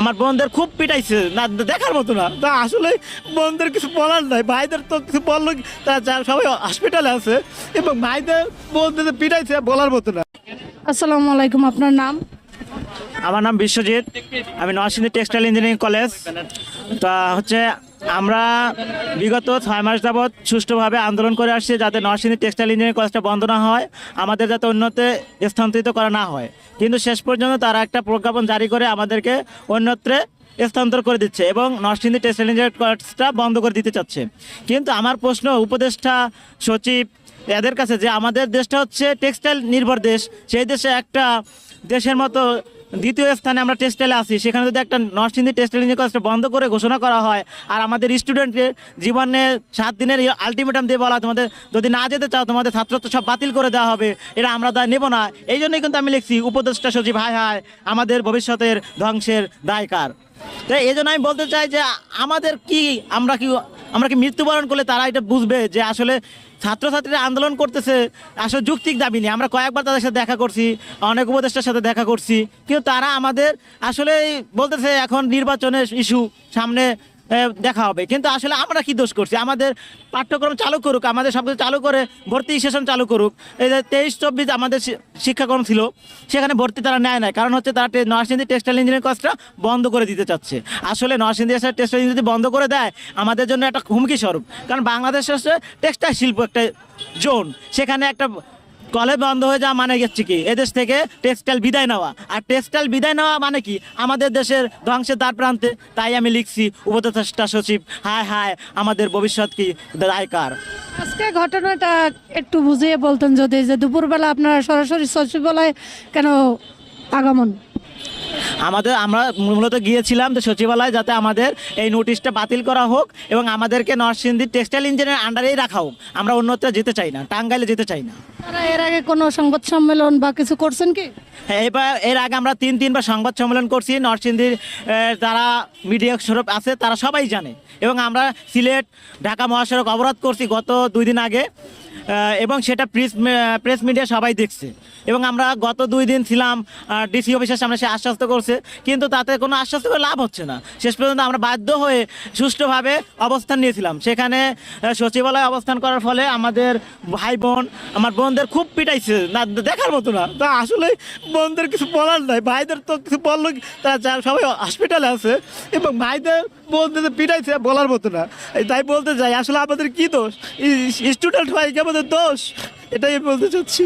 আমার বোনদের খুব পিটাইছে। না, দেখার মতো না। তা আসলে বোনদের কিছু বলার নাই। ভাইদের তো কিছু বলল তারা যার সবাই হসপিটালে আছে। এবং ভাইদের বোনদের পিটাইছে, বলার মতো না। আসসালামু আলাইকুম, আপনার নাম? আমার নাম বিশ্বজিৎ, আমি নরসিংদী টেক্সটাইল ইঞ্জিনিয়ারিং কলেজ। তা হচ্ছে আমরা বিগত ছয় মাস যাবৎ সুষ্ঠুভাবে আন্দোলন করে আসছি যাতে নরসিংদী টেক্সটাইল ইঞ্জিনিয়ারিং কলেজটা বন্ধ না হয়, আমাদের যাতে অন্যতে স্থানান্তরিত করা না হয়। কিন্তু শেষ পর্যন্ত তারা একটা প্রজ্ঞাপন জারি করে আমাদেরকে অন্যত্রে স্থানান্তর করে দিচ্ছে এবং নরসিংদী টেক্সটাইল ইঞ্জিনিয়ারিং কলেজটা বন্ধ করে দিতে চাচ্ছে। কিন্তু আমার প্রশ্ন, উপদেষ্টা, সচিব, এদের কাছে যে আমাদের দেশটা হচ্ছে টেক্সটাইল নির্ভর দেশ, সেই দেশে একটা দেশের মতো দ্বিতীয় স্থানে আমরা টেক্সটাইলে আসি সেখানে যদি একটা নরসিংদী টেক্সটাইল ইঞ্জিনিয়ারিং কলেজটা বন্ধ করে ঘোষণা করা হয়, আর আমাদের স্টুডেন্টের জীবনে সাত দিনের আলটিমেটাম দিয়ে বলা, তোমাদের যদি না যেতে চাও, তোমাদের ছাত্রত্ব সব বাতিল করে দেওয়া হবে। এটা আমরা তা নেব না। এই জন্যই কিন্তু আমি লিখছি, উপদেষ্টা সচিব, হায় হায়, আমাদের ভবিষ্যতের ধ্বংসের দায়কার। তো এই জন্য আমি বলতে চাই যে আমাদের কি, আমরা কি আমরা কি মৃত্যুবরণ করলে তারা এটা বুঝবে যে আসলে ছাত্রছাত্রীরা আন্দোলন করতেছে, আসলে যুক্তিক দাবি নেই। আমরা কয়েকবার তাদের সাথে দেখা করছি, অনেক উপদেষ্টার সাথে দেখা করছি। কিন্তু তারা আমাদের আসলে বলতেছে এখন নির্বাচনের ইস্যু সামনে দেখা হবে। কিন্তু আসলে আমরা কি দোষ করছি? আমাদের পাঠ্যক্রম চালু করুক, আমাদের সব কিছু চালু করে ভর্তি সেশন চালু করুক। এই যে তেইশ, চব্বিশ আমাদের শিক্ষাক্রম ছিল, সেখানে ভর্তি তারা নেয় না কারণ হচ্ছে তারা নরসিংদী টেক্সটাইল ইঞ্জিনিয়ারিং কলেজটা বন্ধ করে দিতে চাচ্ছে। আসলে নরসিংদী টেক্সটাইল যদি বন্ধ করে দেয়, আমাদের জন্য একটা হুমকি স্বরূপ। কারণ বাংলাদেশ হচ্ছে টেক্সটাইল শিল্প একটা জোন। সেখানে একটা কলেজ বন্ধ হয়ে যাওয়া মানে গেছে কি? এদেশ থেকে টেক্সটাইল বিদায় নেওয়া। আর টেক্সটাইল বিদায় নেওয়া মানে কি? আমাদের দেশের ধ্বংসের দ্বার প্রান্তে। তাই আমি লিখছি উপদেষ্টা সচিব, হায় হায়, আমাদের ভবিষ্যৎ কি দায়কার? আজকে ঘটনাটা একটু বুঝিয়ে বলতেন যদি, যে দুপুরবেলা আপনারা সরাসরি সচিবালয়ে কেন আগমন? আমাদের আমরা মূলত গিয়েছিলাম তো সচিবালয় যাতে আমাদের এই নোটিশটা বাতিল করা হোক এবং আমাদেরকে নরসিংদী টেক্সটাইল ইঞ্জিনিয়ার আন্ডারেই রাখা হোক। আমরা অন্যত্র যেতে চাই না টাঙ্গাইলে যেতে চাই না। তারা এর আগে কোনো সংবাদ সম্মেলন বা কিছু করছেন কি? হ্যাঁ, এবার এর আগে আমরা তিন তিনবার সংবাদ সম্মেলন করছি। নরসিংদীর যারা মিডিয়া স্বরূপ আছে তারা সবাই জানে। এবং আমরা সিলেট ঢাকা মহাসড়ক অবরোধ করছি গত দুই দিন আগে। এবং সেটা প্রেস প্রেস মিডিয়া সবাই দেখছে। এবং আমরা গত দুই দিন ছিলাম ডিসি অফিসের সামনে সে আশ্বস্ত করছে। কিন্তু তাতে কোনো আশ্বস্ত করে লাভ হচ্ছে না। শেষ পর্যন্ত আমরা বাধ্য হয়ে সুষ্ঠুভাবে অবস্থান নিয়েছিলাম। সেখানে সচিবালয়ে অবস্থান করার ফলে আমাদের ভাই বোন, আমার বোনদের খুব পিটাইছে। না, দেখার মতো না। তা আসলে বোনদের কিছু বলার নাই। ভাইদের তো কিছু বলল তারা সবাই হসপিটালে আছে। এবং ভাইদের বোনদের পিটাইছে বলার মতো না। তাই বলতে চাই, আসলে আমাদের কি দোষ? স্টুডেন্ট হয় কি আমাদের দোষ? এটাই বলতে চাচ্ছি।